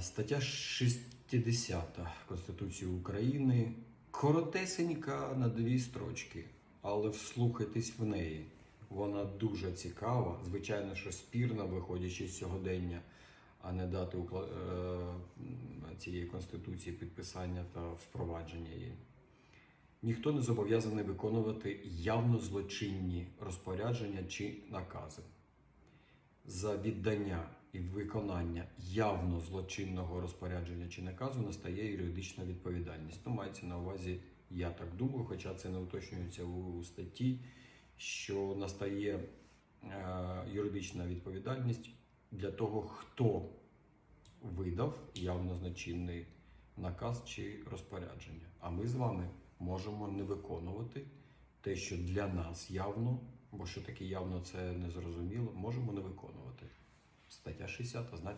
Стаття 60 Конституції України коротесенька на дві строчки, але вслухайтесь в неї. Вона дуже цікава, звичайно, що спірна, виходячи з сьогодення, а не дати е, цієї конституції підписання та впровадження її. Ніхто не зобов'язаний виконувати явно злочинні розпорядження чи накази за віддання і виконання явно злочинного розпорядження чи наказу настає юридична відповідальність. Ну, мається на увазі, я так думаю, хоча це не уточнюється у статті, що настає е, юридична відповідальність для того, хто видав явно злочинний наказ чи розпорядження. А ми з вами можемо не виконувати те, що для нас явно, бо що таке явно це незрозуміло, можемо не виконувати. Стаття 60, знаєте.